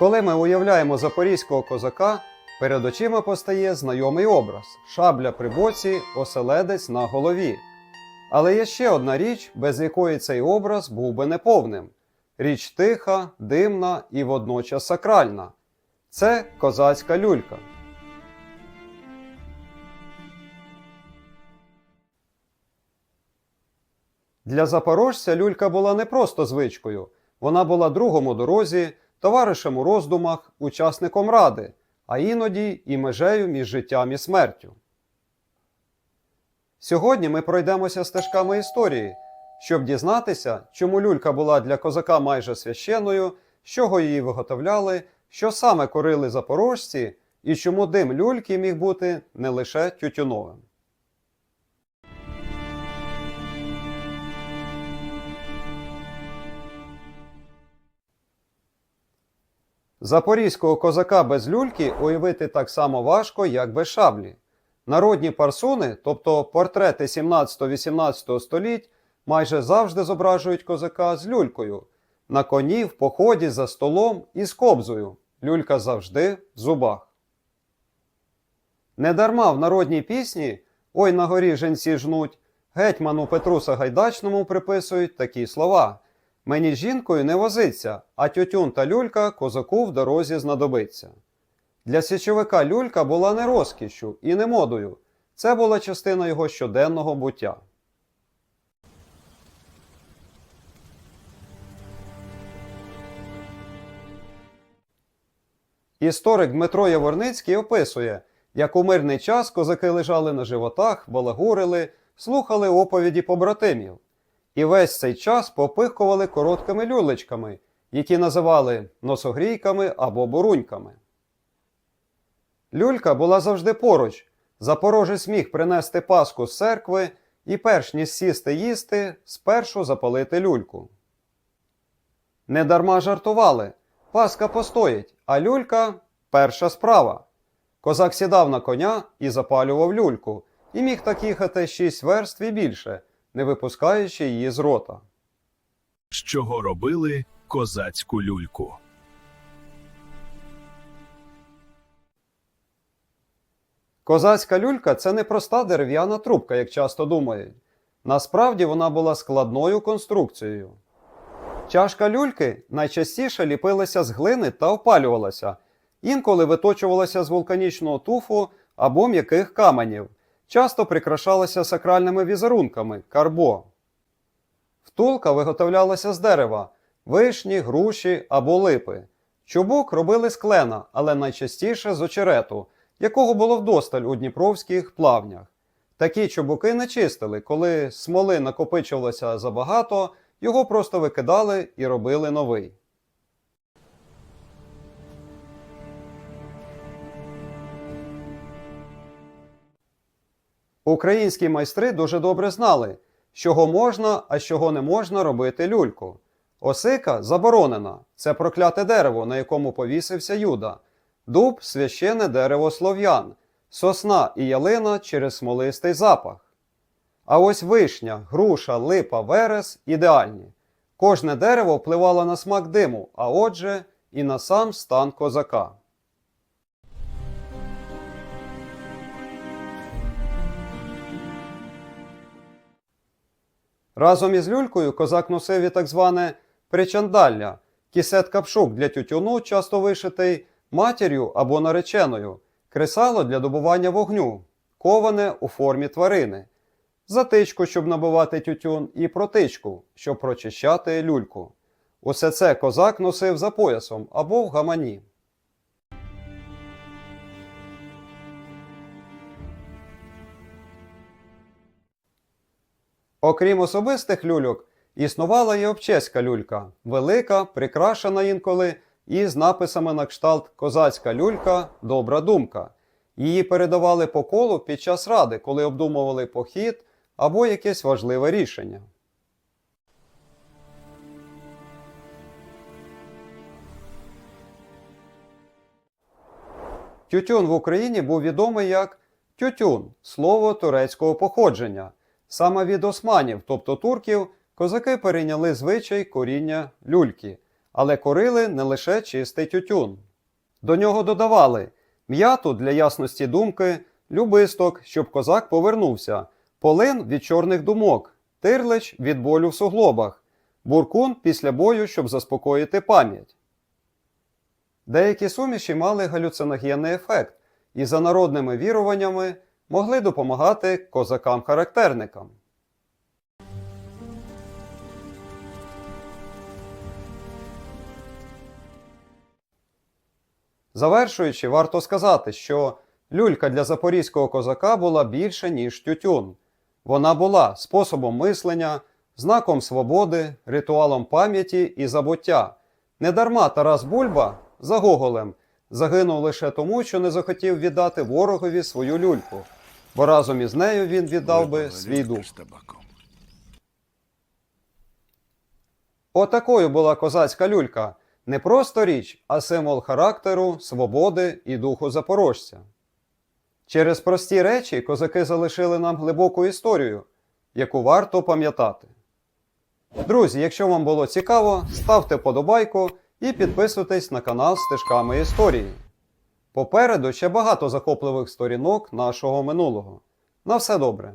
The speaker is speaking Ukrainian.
Коли ми уявляємо запорізького козака, перед очима постає знайомий образ шабля при боці, оселедець на голові. Але є ще одна річ, без якої цей образ був би неповним: річ тиха, димна і водночас сакральна. Це козацька люлька. Для запорожця люлька була не просто звичкою, вона була другом у дорозі, товаришем у роздумах, учасником ради, а іноді і межею між життям і смертю. Сьогодні ми пройдемося стежками історії, щоб дізнатися, чому люлька була для козака майже священною, з чого її виготовляли, що саме корили запорожці, і чому дим люльки міг бути не лише тютюновим. Запорізького козака без люльки уявити так само важко, як без шаблі. Народні парсуни, тобто портрети 17-18 століть, майже завжди зображують козака з люлькою. На коні, в поході, за столом і з кобзою. Люлька завжди в зубах. Недарма в народній пісні Ой на горі женці жнуть, гетьману Петру Сагайдачному приписують такі слова. Мені з жінкою не возиться, а тютюн та люлька козаку в дорозі знадобиться. Для січовика люлька була не розкішшю і не модою. Це була частина його щоденного буття. Історик Дмитро Яворницький описує, як у мирний час козаки лежали на животах, балагурили, слухали оповіді побратимів. І весь цей час попихкували короткими люлечками, які називали носогрійками або буруньками. Люлька була завжди поруч. Запорожець міг принести паску з церкви і, перш ніж сісти їсти, спершу запалити люльку. Недарма жартували. Паска постоїть, а люлька перша справа. Козак сідав на коня і запалював люльку, і міг так їхати шість верств і більше, не випускаючи її з рота. з чого робили козацьку люльку. Козацька люлька це не проста дерев'яна трубка, як часто думають. Насправді вона була складною конструкцією. Чашка люльки найчастіше ліпилася з глини та опалювалася, інколи виточувалася з вулканічного туфу або м'яких каменів, часто прикрашалася сакральними візерунками карбо. Втулка виготовлялася з дерева, вишні, груші або липи. Чубук робили з клена, але найчастіше з очерету, якого було вдосталь у дніпровських плавнях. Такі чубуки не чистили, коли смоли накопичувалося забагато, його просто викидали і робили новий. Українські майстри дуже добре знали, з чого можна, а з чого не можна робити люльку. Осика заборонена це прокляте дерево, на якому повісився Юда. Дуб священне дерево слов'ян, сосна і ялина через смолистий запах. А ось вишня, груша, липа, верес ідеальні. Кожне дерево впливало на смак диму, а отже, і на сам стан козака. Разом із люлькою козак носив і так зване причандалля, кісет капшук для тютюну, часто вишитий матір'ю або нареченою, кресало для добування вогню, коване у формі тварини, затичку, щоб набивати тютюн, і протичку, щоб прочищати люльку. Усе це козак носив за поясом або в гамані. Окрім особистих люльок, існувала і обчеська люлька, велика, прикрашена інколи і з написами на кшталт Козацька люлька, добра думка. Її передавали по колу під час ради, коли обдумували похід або якесь важливе рішення. Тютюн в Україні був відомий як тютюн, слово турецького походження. Саме від османів, тобто турків, козаки перейняли звичай коріння люльки, але корили не лише чистий тютюн. До нього додавали м'яту для ясності думки, любисток, щоб козак повернувся, полин від чорних думок, тирлич від болю в суглобах, буркун після бою, щоб заспокоїти пам'ять. Деякі суміші мали галюциногенний ефект і за народними віруваннями могли допомагати козакам-характерникам. Завершуючи, варто сказати, що люлька для запорізького козака була більше, ніж тютюн. Вона була способом мислення, знаком свободи, ритуалом пам'яті і забуття. Недарма Тарас Бульба за Гоголем загинув лише тому, що не захотів віддати ворогові свою люльку, бо разом із нею він віддав би свій дух. Отакою була козацька люлька. Не просто річ, а символ характеру, свободи і духу запорожця. Через прості речі козаки залишили нам глибоку історію, яку варто пам'ятати. Друзі, якщо вам було цікаво, ставте подобайку і підписуйтесь на канал Стежками історії. Попереду ще багато захопливих сторінок нашого минулого. На все добре!